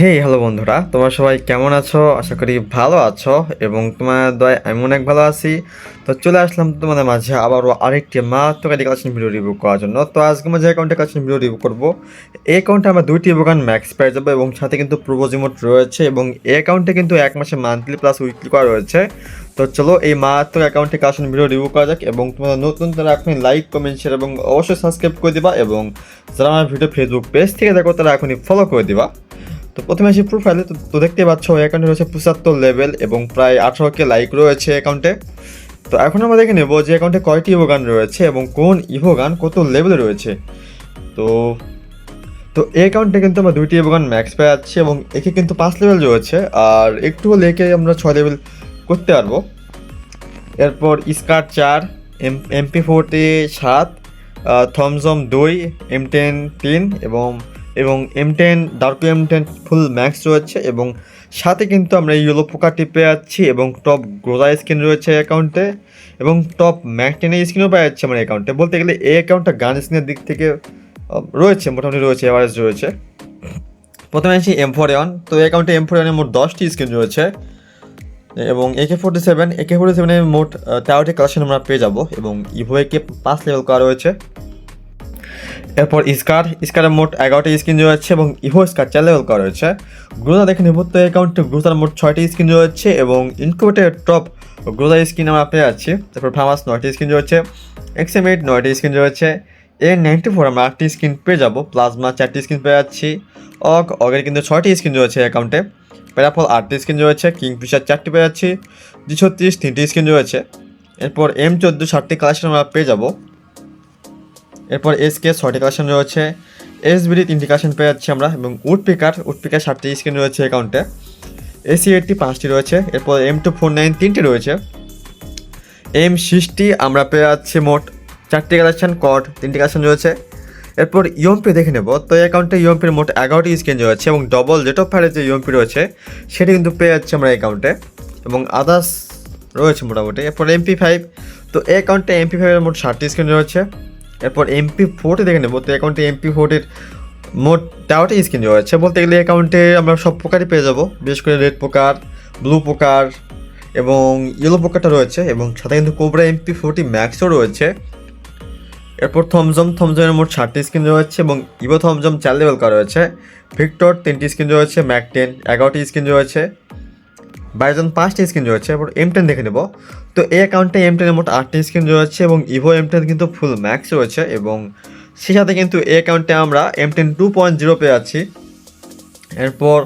হে hello বন্ধুরা। তোমরা সবাই কেমন আছো? আশা করি ভালো আছো এবং তোমার দয় আমি অনেক ভালো আছি। তো চলে আসলাম তোমাদের মাঝে আবারও আরেকটি মাত্রকারী কালেকশন ভিডিও রিভিউ করার জন্য। তো আজকে আমরা যে অ্যাকাউন্টে কালেকশন ভিডিও রিভিউ করব, এই অ্যাকাউন্টে আমরা দুইটি বোগান ম্যাক্স পেয়ে যাব এবং সাথে কিন্তু প্রোবোজিমোট রয়েছে এবং এই অ্যাকাউন্টে কিন্তু এক মাসে মান্থলি প্লাস উইকলি করা রয়েছে। তো চলো এই মাত্র অ্যাকাউন্টে কালেকশন ভিডিও রিভিউ করা যাক এবং তোমাদের নতুন তারা এখনই লাইক কমেন্ট শেয়ার এবং অবশ্যই সাবস্ক্রাইব করে দিবা এবং যারা আমার ভিডিও ফেসবুক পেজ থেকে দেখো তারা এখনই ফলো করে দিবা। তো প্রথমে আসি প্রোফাইলে তো দেখতে পাচ্ছ অ্যাকাউন্টে রয়েছে পঁচাত্তর লেভেল এবং প্রায় আঠারো কে লাইক রয়েছে অ্যাকাউন্টে তো এখন আমরা দেখে নেব যে অ্যাকাউন্টে কয়টি ইভো গান রয়েছে এবং কোন ইভো গান কত লেভেলে রয়েছে। তো তো এই অ্যাকাউন্টে কিন্তু আমরা দুইটি ইভো গান ম্যাক্স পেয়ে যাচ্ছি এবং একে কিন্তু পাঁচ লেভেল রয়েছে, আর একটু হলে একে আমরা ছয় লেভেল করতে পারব। এরপর স্কার চার, এম, এমপি ফোরটি সাত থমসম দুই, এম টেন তিন এবং এবং M ten dark M ten full max রয়েছে এবং সাথে কিন্তু আমরা ইয়েলো পোকা টিপে যাচ্ছি এবং টপ গ্রোজা স্ক্রিন রয়েছে অ্যাকাউন্টে এবং টপ ম্যাকটেনের স্ক্রিনও পাওয়া যাচ্ছে আমার অ্যাকাউন্টে বলতে গেলে এই অ্যাকাউন্টটা গান স্ক্রিনের দিক থেকে রয়েছে, মোটামুটি রয়েছে এভারেজ রয়েছে। প্রথমে আসি এম ফোর ওয়ান তো এই অ্যাকাউন্টে এম ফোর ওয়ানের মোট দশটি স্ক্রিন রয়েছে এবং একে ফোর্টি সেভেন এ একে ফোর্টি সেভেনের মোট তেরোটি কালেকশন আমরা পেয়ে যাব এবং ইভোকে পাঁচ লেভেল করা রয়েছে। এরপর স্কার স্কারের মোট এগারোটি স্ক্রিন রয়েছে এবং ইভো স্কার চার লেভেল করা রয়েছে। গ্রোজা দেখে নিব অ্যাকাউন্টে গ্রোজার মোট ছয়টি স্ক্রিন রয়েছে এবং ইনকুবেটের টপ গ্রোজা স্ক্রিন আমরা পেয়ে যাচ্ছি। তারপর ফার্মাস নয়টি স্ক্রিন রয়েছে এক্সএম এইট নয়টি স্ক্রিন রয়েছে এ নাইনটি ফোর আমরা আটটি স্ক্রিন পেয়ে যাব প্লাজমা চারটি স্ক্রিন পেয়ে যাচ্ছি, অগ, অগের কিন্তু ছয়টি স্ক্রিন রয়েছে অ্যাকাউন্টে প্যারাফল আটটি স্ক্রিন রয়েছে কিংফিশার চারটি পেয়ে যাচ্ছি জি ছত্রিশ তিনটি স্ক্রিন রয়েছে। এরপর এম চোদ্দ ষাটটি কালেকশন আমরা পেয়ে যাব। এরপর এস কে ছয়টি কালেকশন রয়েছে। এস বিডি তিনটি কালেকশন পেয়ে যাচ্ছি আমরা, এবং উড পিকার উড পিকার ষাটটি স্ক্রিন রয়েছে অ্যাকাউন্টে এসি এইটটি পাঁচটি রয়েছে, এরপর এম টু ফোর নাইন তিনটি রয়েছে। এম সিক্সটি আমরা পেয়ে যাচ্ছি মোট চারটি কালেকশন কট তিনটি কালেকশন রয়েছে। এরপর ইউএমপি দেখে নেব, তো এই অ্যাকাউন্টে ইউএমপির মোট এগারোটি স্ক্রিন রয়েছে, এবং ডবল জেট অফ ফায়ারের যে ইউএমপি রয়েছে, সেটি কিন্তু পেয়ে যাচ্ছে আমরা অ্যাকাউন্টে এবং আদার্স রয়েছে মোটামুটি। এরপর এমপি ফাইভ তো এই অ্যাকাউন্টে এমপি ফাইভের মোট ষাটটি স্ক্রিন রয়েছে। এরপর এমপি ফোরটি দেখে নেব। তো অ্যাকাউন্টে এমপি ফোরটির মোট তেরোটি স্ক্রিন রয়েছে। বলতে গেলে অ্যাকাউন্টে আমরা সব প্রকারই পেয়ে যাব। বিশেষ করে রেড পোকার ব্লু পোকার এবং ইয়েলো পোকারটা রয়েছে এবং সাথে কিন্তু কোবরা এমপি ফোরটি ম্যাক্সও রয়েছে। এরপর থমজম থমজমের মোট ষাটটি স্ক্রিন রয়েছে এবং ইভো থমজম চার লেভেল করা রয়েছে। ভিক্টর তিনটি স্ক্রিন রয়েছে ম্যাক টেন এগারোটি স্ক্রিন রয়েছে। বাইজন পাঁচটি স্ক্রিন রয়েছে এরপর এম টেন দেখে নেব। তো এই অ্যাকাউন্টে এম টেনের মোট আটটি স্ক্রিন রয়েছে এবং ইভো এম টেন কিন্তু ফুল ম্যাক্স রয়েছে এবং সে সাথে কিন্তু এই অ্যাকাউন্টে আমরা M ten two point zero পেয়ে যাচ্ছি এরপর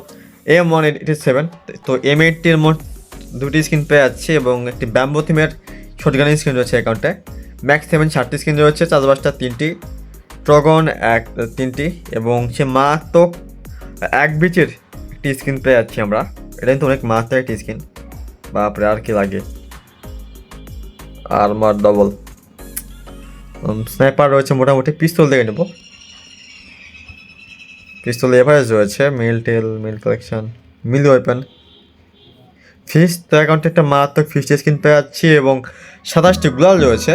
এম ওয়ান এইটি সেভেন তো এম এইটটির মোট দুটি স্ক্রিন পেয়ে যাচ্ছি এবং একটি ব্যাম্বো থিমের শটগানের স্ক্রিন রয়েছে অ্যাকাউন্টে ম্যাক্স সেভেন ষাটটি স্ক্রিন রয়েছে, চাষবাসটা তিনটি ট্রগন এক, তিনটি এবং সে মারাত্মক এক বিচের একটি স্ক্রিন পেয়ে যাচ্ছি আমরা। এটা কিন্তু অনেক মারাত্মক একটি স্ক্রিন বাপরে আর কি লাগে? আর ডবল স্নাইপার রয়েছে মোটামুটি। পিস্তল দেখে নেব। পিস্তল এভারেজ রয়েছে। মিল টেল মিল কালেকশন মিল ওয়েপেন ফিস তো অ্যাকাউন্টে একটা মারাত্মক ফিস স্ক্রিন পেয়ে যাচ্ছি এবং সাতাশটি গ্লাল রয়েছে।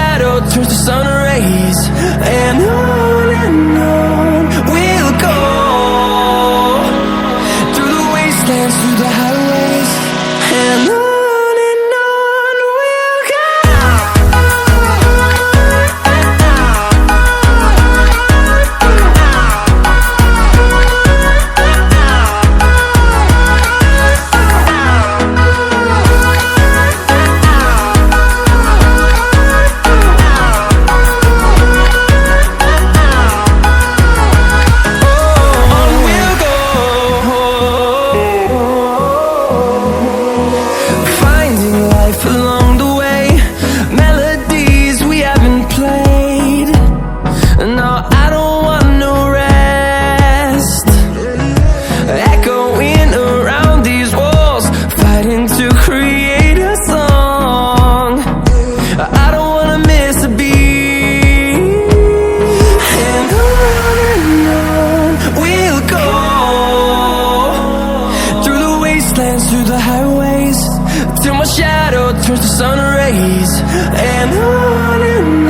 and on and on